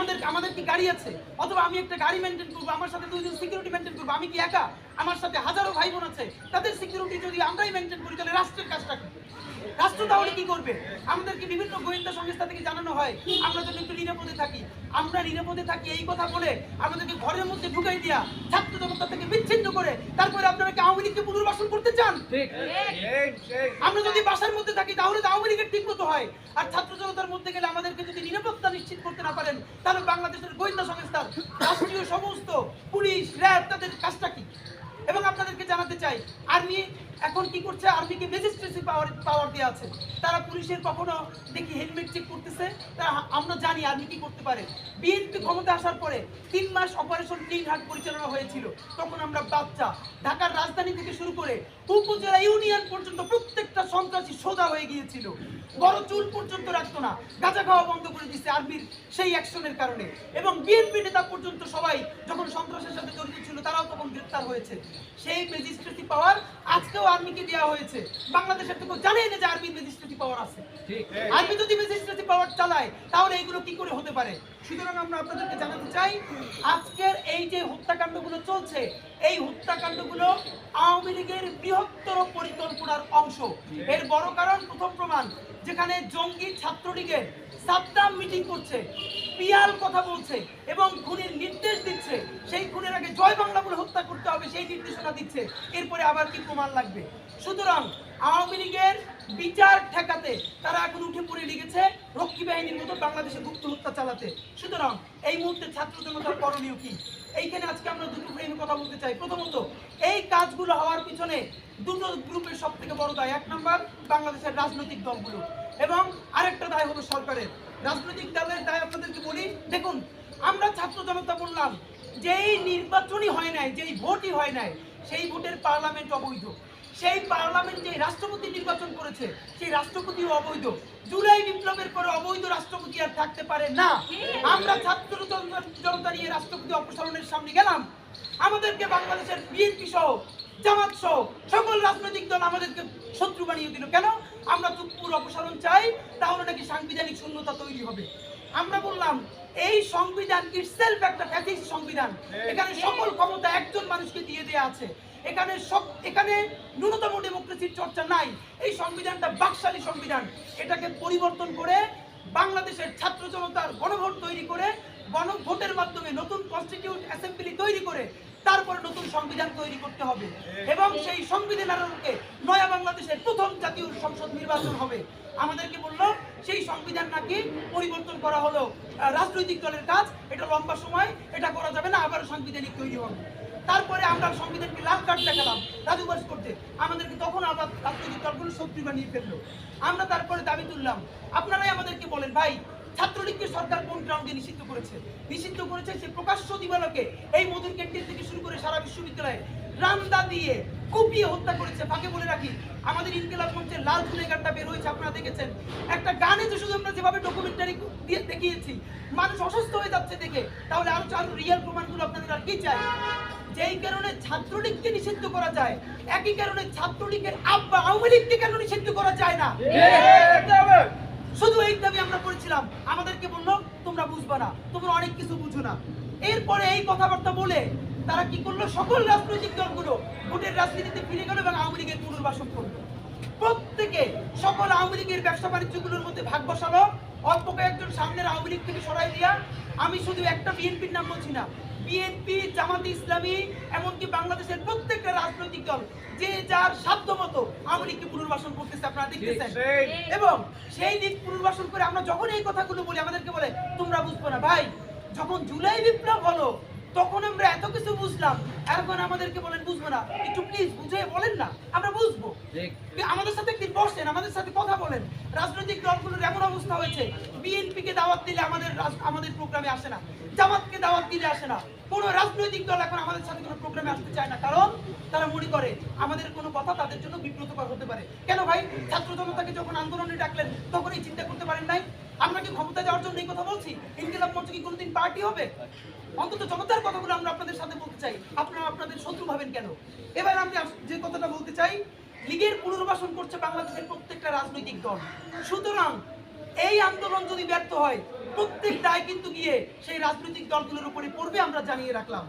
আমাদের আমাদের কি গাড়ি আছে? অথবা আমি একটা গাড়ি মেনটেন করব, আমার সাথে দুইজন সিকিউরিটি মেনটেন করব, আমি কি একা? আমার সাথে হাজারো ভাই বোন আছে, তাদের সিকিউরিটি যদি আমরাই মেনটেন করি, তাহলে রাষ্ট্রের কাজটা কি? রাষ্ট্র তাহলে কি করবে? আমাদেরকে বিভিন্ন গোয়েন্দা সংস্থা থেকে জানানো হয় আমরা যেন একটু নিরাপদে থাকি। আমরা নিরাপদে থাকি এই কথা বলে আমাদেরকে ঘরের মধ্যে ঢুকাই দিয়া ছাত্র জনতা থেকে বিচ্ছিন্ন করে তারপরে আপনারা কি আওয়ামী লীগকে পুনর্বাসন করতে চান? আমরা যদি বাসার মধ্যে থাকি তাহলে তো আওয়ামী লীগের ঠিক মতো হয়। আর ছাত্র জনতার মধ্যে গেলে আমাদেরকে যদি নিরাপত্তা নিশ্চিত করতে না পারেন তাহলে বাংলাদেশের গোয়েন্দা সংস্থার রাষ্ট্রীয় সমস্ত পুলিশ র্যাব তাদের কাজটা কি? এবং আপনাদেরকে জানাতে চাই আর্মি এখন কি করছে? আর্মিকে ম্যাজিস্ট্রেসি পাওয়ার পাওয়ার দেওয়া আছে। তারা পুলিশের কখনো দেখি হেলমেট চেক করতেছে। তারা আমরা জানি আর্মি কি করতে পারে। বিএনপি ক্ষমতা আসার পরে তিন মাস অপারেশন ক্লিন হাট পরিচালনা হয়েছিল। তখন আমরা বাচ্চা। ঢাকার রাজধানী থেকে শুরু করে উপজেলা ইউনিয়ন পর্যন্ত প্রত্যেকটা সন্ত্রাসী সোজা হয়ে গিয়েছিল। বড় চুল পর্যন্ত রাখতো না। গাঁজা খাওয়া বন্ধ করে দিচ্ছে আর্মির সেই অ্যাকশনের কারণে। এবং বিএনপি নেতা পর্যন্ত সবাই যখন সন্ত্রাসের সাথে জড়িত ছিল, তারাও তখন গ্রেপ্তার হয়েছে। সেই ম্যাজিস্ট্রেসি পাওয়ার আজকেও আর্মিকে দেওয়া হয়েছে। বাংলাদেশের তো জানেই না যে আর্মির ম্যাজিস্ট্রেসি পাওয়ার আছে। আর্মি যদি ম্যাজিস্ট্রেসি পাওয়ার চালায় তাহলে এগুলো কি করে হতে পারে? সুতরাং আমরা আপনাদেরকে জানাতে চাই আজকের এই যে হত্যাকাণ্ডগুলো চলছে এই হত্যাকাণ্ডগুলো আওয়ামী লীগের বৃহত্তর পরিকল্পনার অংশ। এর বড় কারণ প্রথম প্রমাণ যেখানে জঙ্গি ছাত্রলীগের সাদ্দাম মিটিং করছে পিয়াল কথা বলছে এবং খুনের নির্দেশ দিচ্ছে। সেই খুনের আগে জয় বাংলা বলে হত্যা করতে হবে। সেই নির্দেশনা দিচ্ছে। এরপরে আবার কি প্রমাণ লাগবে? সুতরাং আওয়ামী লীগের বিচার ঠেকাতে তারা এখন উঠে পড়ে লেগেছে রক্ষী বাহিনীর মতো বাংলাদেশে গুপ্ত হত্যা চালাতে। সুতরাং এই মুহূর্তে ছাত্র জনতার করণীয় কি? এইখানে আজকে আমরা দুটো ফ্রেমে কথা বলতে চাই। প্রথমত, এই কাজগুলো হওয়ার পিছনে দুটো গ্রুপের সব থেকে বড় দায়। এক নম্বর, বাংলাদেশের রাজনৈতিক দলগুলো। এবং আরেকটা দায় হলো সরকারের। রাজনৈতিক দলের দায় আপনাদেরকে বলি, দেখুন আমরা ছাত্র জনতা বললাম, যেই নির্বাচনই হয় নাই, যেই ভোটই হয় নাই, সেই ভোটের পার্লামেন্ট অবৈধ। সেই পার্লামেন্ট যে রাষ্ট্রপতি নির্বাচন করেছে, সেই রাষ্ট্রপতিও অবৈধ। জুলাই বিপ্লবের পরে অবৈধ রাষ্ট্রপতি আর থাকতে পারে না। আমরা ছাত্র জনতা নিয়ে রাষ্ট্রপতি অপসারণের সামনে গেলাম। আমাদেরকে বাংলাদেশের বিএনপি সহ, জামাত সহ, সকল রাজনৈতিক দল আমাদেরকে শত্রু বানিয়ে দিল। কেন? আমরা চুপুর অপসারণ চাই, তাহলে নাকি সাংবিধানিক শূন্যতা তৈরি হবে। আমরা বললাম এই সংবিধান ইটসেলফ একটা ফ্যাসিস্ট সংবিধান। এখানে সকল ক্ষমতা একজন মানুষকে দিয়ে দেয়া আছে। এখানে সব এখানে ন্যূনতম ডেমোক্রেসির চর্চা নাই। এই সংবিধানটা বাকশালী সংবিধান। এটাকে পরিবর্তন করে বাংলাদেশের ছাত্র জনতার গণভোট তৈরি করে গণভোটের মাধ্যমে নতুন কনস্টিটিউট অ্যাসেম্বলি তৈরি করে তারপরে নতুন সংবিধান তৈরি করতে হবে। এবং সেই সংবিধানের আলোকে নয়া বাংলাদেশের প্রথম জাতীয় সংসদ নির্বাচন হবে। আমাদেরকে বলল সেই সংবিধান নাকি পরিবর্তন করা হলো। রাজনৈতিক দলের কাজ, এটা লম্বা সময়, এটা করা যাবে না আবার সাংবিধানিক তৈরি হবে। তারপরে আমরা সংবিধানকে লাল কার্ড দেখালাম রাজুবাস করতে। আমাদেরকে তখন আবার রাজনৈতিক দলগুলো শত্রু বানিয়ে ফেলল। আমরা তারপরে দাবি তুললাম, আপনারাই আমাদেরকে বলেন, ভাই, ছাত্রলীগকে সরকার কোন গ্রাউন্ডে নিষিদ্ধ করেছে? নিষিদ্ধ করেছে সে প্রকাশ্য দিবালকে, এই মধুর ক্যান্টিন থেকে শুরু করে সারা বিশ্ববিদ্যালয়ে রান্দা দিয়ে কুপিয়ে হত্যা করেছে, ফাঁকে বলে রাখি। আমাদের ইনকিলাব মঞ্চের লাল ফুলে গানটা বের হয়েছে, আপনারা দেখেছেন। একটা গানে যে শুধু আমরা যেভাবে ডকুমেন্টারি দিয়ে দেখিয়েছি, মানুষ অসুস্থ হয়ে যাচ্ছে দেখে। তাহলে আরও আরও রিয়েল প্রমাণগুলো আপনাদের আর কি চাই? যেই কারণে ছাত্রলীগকে নিষিদ্ধ করা যায়, একই কারণে ছাত্রলীগের আব্বা আওয়ামী লীগকে কেন নিষিদ্ধ করা যায় না? শুধু এই দাবি আমরা করেছিলাম। আমাদেরকে বলল, তোমরা বুঝবা না, তোমরা অনেক কিছু বুঝো না। এরপরে এই কথাবার্তা বলে তারা কি করল? সকল রাজনৈতিক দলগুলো ভোটের রাজনীতিতে ফিরে গেল এবং আওয়ামী লীগের পুনর্বাসন করল। প্রত্যেকে সকল আওয়ামী লীগের ব্যবসা বাণিজ্যগুলোর মধ্যে ভাগ বসালো। অল্প কয়েকজন সামনের আওয়ামী লীগ থেকে সরাই দিয়া আমি শুধু একটা বিএনপির নাম বলছি না বিএনপি জামাত ইসলামী এমনকি বাংলাদেশের প্রত্যেকটা রাজনৈতিক দল যে যার সাধ্য মতো আওয়ামী লীগকে পুনর্বাসন করতেছে আপনারা দেখতেছেন। এবং সেই দিক পুনর্বাসন করে আমরা যখন এই কথাগুলো বলি আমাদেরকে বলে তোমরা বুঝব না ভাই যখন জুলাই বিপ্লব হলো তখন আমরা এত কিছু বুঝলাম। এখন আমাদেরকে বলেন বুঝব না। একটু প্লিজ বুঝে বলেন না। আমরা বুঝব। আমাদের সাথে একদিন বসেন আমাদের সাথে কথা বলেন। রাজনৈতিক দলগুলোর এমন অবস্থা হয়েছে বিএনপি কে দাওয়াত দিলে আমাদের আমাদের প্রোগ্রামে আসে না। জামাতকে দাওয়াত দিলে আসে না। কোনো রাজনৈতিক দল এখন আমাদের সাথে কোনো প্রোগ্রামে আসতে চায় না। কারণ তারা মনে করে আমাদের কোনো কথা তাদের জন্য বিব্রতকর হতে পারে। কেন ভাই? ছাত্র জনতাকে যখন আন্দোলনে ডাকলেন তখন এই চিন্তা করতে পারেন নাই? আমরা কি ক্ষমতা যাওয়ার জন্য এই কথা বলছি? ইনকিলাব মঞ্চ কি কোনোদিন পার্টি হবে? অন্তত জনতার কথাগুলো আমরা আপনাদের সাথে বলতে চাই। আপনারা আপনাদের শত্রু ভাবেন কেন? এবার আমি যে কথাটা বলতে চাই, লীগের পুনর্বাসন করছে বাংলাদেশের প্রত্যেকটা রাজনৈতিক দল। সুতরাং এই আন্দোলন যদি ব্যর্থ হয় প্রত্যেক দায় কিন্তু গিয়ে সেই রাজনৈতিক দলগুলোর উপরে পড়বে, আমরা জানিয়ে রাখলাম।